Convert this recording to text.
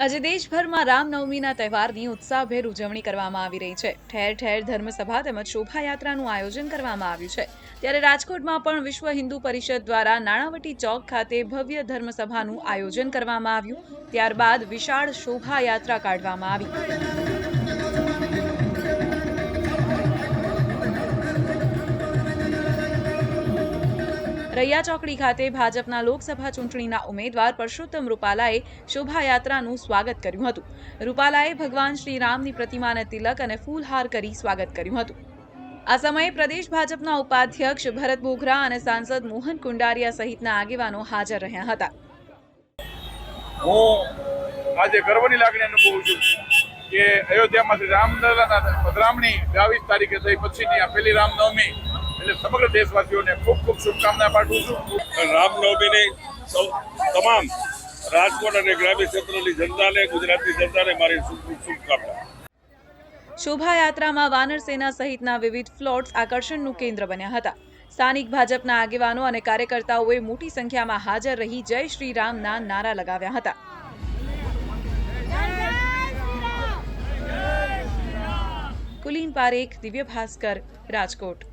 આજે દેશભરમાં રામનવમીના તહેવારની ઉત્સાહભેર ઉજવણી કરવામાં આવી રહી છે. ઠેર ઠેર ધર્મસભા તેમજ શોભાયાત્રાનું આયોજન કરવામાં આવ્યું છે. ત્યારે રાજકોટમાં પણ વિશ્વ હિન્દુ પરિષદ દ્વારા નાણાવટી ચોક ખાતે ભવ્ય ધર્મસભાનું આયોજન કરવામાં આવ્યું. ત્યારબાદ વિશાળ શોભાયાત્રા કાઢવામાં આવી. રૈયા ચોકડી ખાતે ભાજપના લોકસભા ચૂંટણીના ઉમેદવાર પરસોત્તમ રૂપાલાએ શોભાયાત્રાનું સ્વાગત કર્યું હતું. રૂપાલાએ ભગવાન શ્રી રામની પ્રતિમાને તિલક અને ફૂલહાર કરી સ્વાગત કર્યું હતું. આ સમયે પ્રદેશ ભાજપના ઉપાધ્યક્ષ ભરત બોઘરા અને સાંસદ મોહન કુંડારિયા સહિતના આગેવાનો હાજર રહ્યા હતા. આજે ગર્વની લાગણી અનુભવું છું કે અયોધ્યામાં શ્રી રામલલાના પધરામણી બાવીસ તારીખે થઈ, પછીની આ પહેલી રામનવમી એટલે સમગ્ર દેશવાસીઓને ખૂબ ખૂબ શુભકામના પાઠવું છું. રામનવમીની સૌ તમામ રાજકોટ અને ગ્રામ્ય ક્ષેત્રની જનતાને ગુજરાતની જનતાને મારી શુભ શુભ શુભકામના. શોભાયાત્રામાં વાનર સેના સહિતના વિવિધ ફ્લોટ્સ આકર્ષણનું કેન્દ્ર બન્યા હતા. સ્થાનિક ભાજપના આગેવાનો અને કાર્યકર્તાઓએ મોટી સંખ્યામાં હાજર રહી જય શ્રી રામના નારા લગાવ્યા હતા. Kulin Parekh Divya Bhaskar Rajkot.